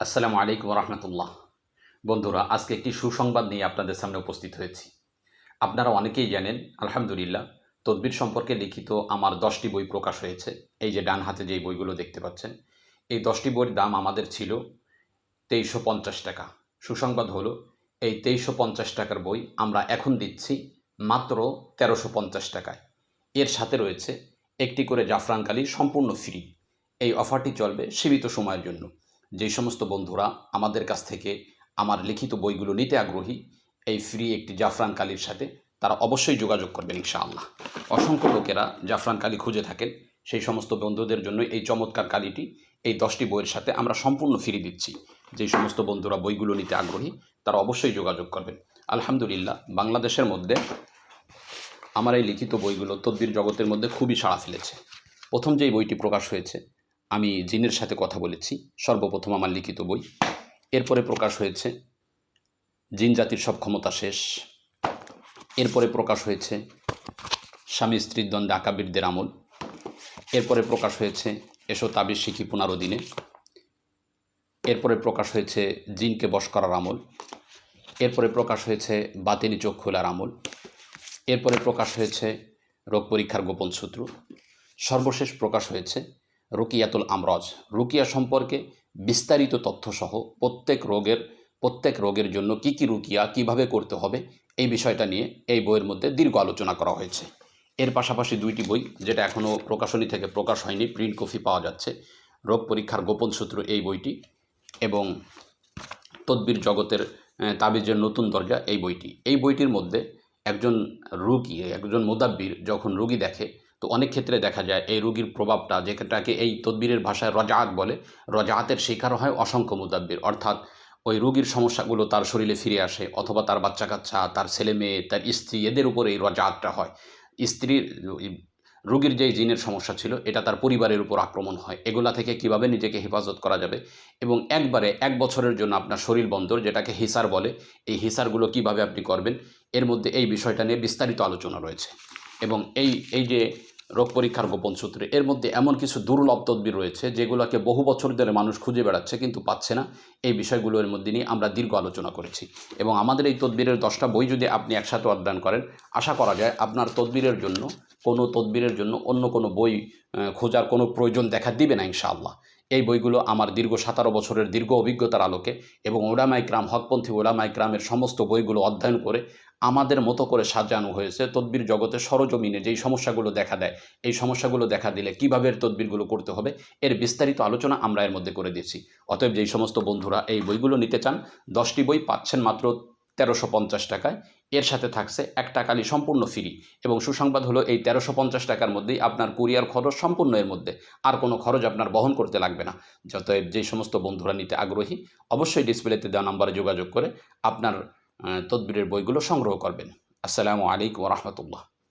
আসসালামু আলাইকুম রহমতুল্লাহ বন্ধুরা, আজকে একটি সুসংবাদ নিয়ে আপনাদের সামনে উপস্থিত হয়েছি। আপনারা অনেকেই জানেন, আলহামদুলিল্লাহ, তদবির সম্পর্কে লিখিত আমার দশটি বই প্রকাশ হয়েছে। এই যে ডান হাতে যেই বইগুলো দেখতে পাচ্ছেন, এই দশটি বইয়ের দাম আমাদের ছিল তেইশশো পঞ্চাশ টাকা। সুসংবাদ হলো, এই তেইশশো পঞ্চাশ টাকার বই আমরা এখন দিচ্ছি মাত্র তেরোশো পঞ্চাশ টাকায়। এর সাথে রয়েছে একটি করে জাফরান কালি সম্পূর্ণ ফ্রি। এই অফারটি চলবে সীমিত সময়ের জন্য। যেই সমস্ত বন্ধুরা আমাদের কাছ থেকে আমার লিখিত বইগুলো নিতে আগ্রহী, এই ফ্রি একটি জাফরান কালির সাথে তারা অবশ্যই যোগাযোগ করবেন ইনশাআল্লাহ। অসংখ্য লোকেরা জাফরান কালি খুঁজে থাকেন। সেই সমস্ত বন্ধুদের জন্য এই চমৎকার কালিটি, এই দশটি বইয়ের সাথে আমরা সম্পূর্ণ ফ্রি দিচ্ছি। যেই সমস্ত বন্ধুরা বইগুলো নিতে আগ্রহী, তারা অবশ্যই যোগাযোগ করবেন। আলহামদুলিল্লাহ, বাংলাদেশের মধ্যে আমার এই লিখিত বইগুলো তদ্বির জগতের মধ্যে খুবই সাড়া ফেলেছে। প্রথম যেই বইটি প্রকাশ হয়েছে আমি জিনের সাথে কথা বলেছি, সর্বপ্রথম আমার লিখিত বই। এরপরে প্রকাশ হয়েছে, জিন জাতির সব ক্ষমতা শেষ। এরপরে প্রকাশ হয়েছে, স্বামী স্ত্রীর দ্বন্দ্বে আকাবিরদের আমল। এরপরে প্রকাশ হয়েছে, এসো তাবির শিখি পুনারো দিনে এরপরে প্রকাশ হয়েছে, জিনকে বশ করার আমল। এরপরে প্রকাশ হয়েছে, বাতিনি চোখ খোলার আমল। এরপরে প্রকাশ হয়েছে, রোগ পরীক্ষার গোপন সূত্র। সর্বশেষ প্রকাশ হয়েছে রুকিয়াতুল আমরজ। রুকিয়া সম্পর্কে বিস্তারিত তথ্যসহ প্রত্যেক রোগের প্রত্যেক রোগের জন্য কি কি রুকিয়া, কীভাবে করতে হবে, এই বিষয়টা নিয়ে এই বইয়ের মধ্যে দীর্ঘ আলোচনা করা হয়েছে। এর পাশাপাশি দুইটি বই, যেটা এখনও প্রকাশনী থেকে প্রকাশ হয়নি, প্রিন্ট কপি পাওয়া যাচ্ছে। রোগ পরীক্ষার গোপন সূত্র এই বইটি এবং তদ্বির জগতের তাবিজের নতুন দরজা এই বইটি। এই বইটির মধ্যে একজন রুগী একজন মোদাব্বির যখন রুগী দেখে তো অনেক ক্ষেত্রে দেখা যায় এই রুগীর প্রভাবটা যেটাকে এই তদ্বিরের ভাষায় রজাআত বলে, রজাআতের শিকার হয় অসংখ্য মুদাব্বির। অর্থাৎ ওই রুগীর সমস্যাগুলো তার শরীরে ফিরে আসে, অথবা তার বাচ্চা কাচ্চা তার ছেলে মেয়ে তার স্ত্রী, এদের উপরে এই রজাআতটা হয়। স্ত্রীর, রুগীর যেই জিনের সমস্যা ছিল, এটা তার পরিবারের উপর আক্রমণ হয়। এগুলা থেকে কীভাবে নিজেকে হেফাজত করা যাবে? এবং একবারে এক বছরের জন্য আপনার শরীর বন্দর, যেটাকে হিসার বলে, এই হিসারগুলো কীভাবে আপনি করবেন? এর মধ্যে এই বিষয়টা নিয়ে বিস্তারিত আলোচনা রয়েছে। এবং এই এই যে রোগ পরীক্ষার গোপন সূত্রে। এর মধ্যে এমন কিছু দুর্লভ তদ্বির রয়েছে, যেগুলোকে বহু বছর ধরে মানুষ খুঁজে বেড়াচ্ছে কিন্তু পাচ্ছে না। এই বিষয়গুলোর মধ্যে নিয়ে আমরা দীর্ঘ আলোচনা করেছি। এবং আমাদের এই তদ্বিরের দশটা বই যদি আপনি একসাথে অধ্যয়ন করেন, আশা করা যায় আপনার তদ্বিরের জন্য, কোনো তদ্বিরের জন্য অন্য কোনো বই খোঁজার কোনো প্রয়োজন দেখা দিবে না ইনশাআল্লাহ। এই বইগুলো আমার দীর্ঘ সতেরো বছরের দীর্ঘ অভিজ্ঞতার আলোকে এবং ওলামাই ক্রাম হকপন্থী ওলামাই ক্রামের সমস্ত বইগুলো অধ্যয়ন করে আমাদের মতো করে সাজানো হয়েছে তদ্বির জগতে সরজমিনে যেই সমস্যাগুলো দেখা দেয়। এই সমস্যাগুলো দেখা দিলে কীভাবে তদবিরগুলো করতে হবে? এর বিস্তারিত আলোচনা আমরা এর মধ্যে করে দিয়েছি। অতএব যেই সমস্ত বন্ধুরা এই বইগুলো নিতে চান, দশটি বই পাচ্ছেন মাত্র তেরোশো পঞ্চাশ টাকায়। এর সাথে থাকছে এক টাকালি সম্পূর্ণ ফ্রি এবং সুসংবাদ হলো এই তেরোশো পঞ্চাশ টাকার মধ্যেই আপনার কুরিয়ার খরচ সম্পূর্ণ এর মধ্যে। আর কোনো খরচ আপনার বহন করতে লাগবে না। যত যে সমস্ত বন্ধুরা নিতে আগ্রহী, অবশ্যই ডিসপ্লেতে দেওয়া নাম্বারে যোগাযোগ করে আপনার তদবিরের বইগুলো সংগ্রহ করবেন। আসসালামু আলাইকুম রহমতুল্লাহ।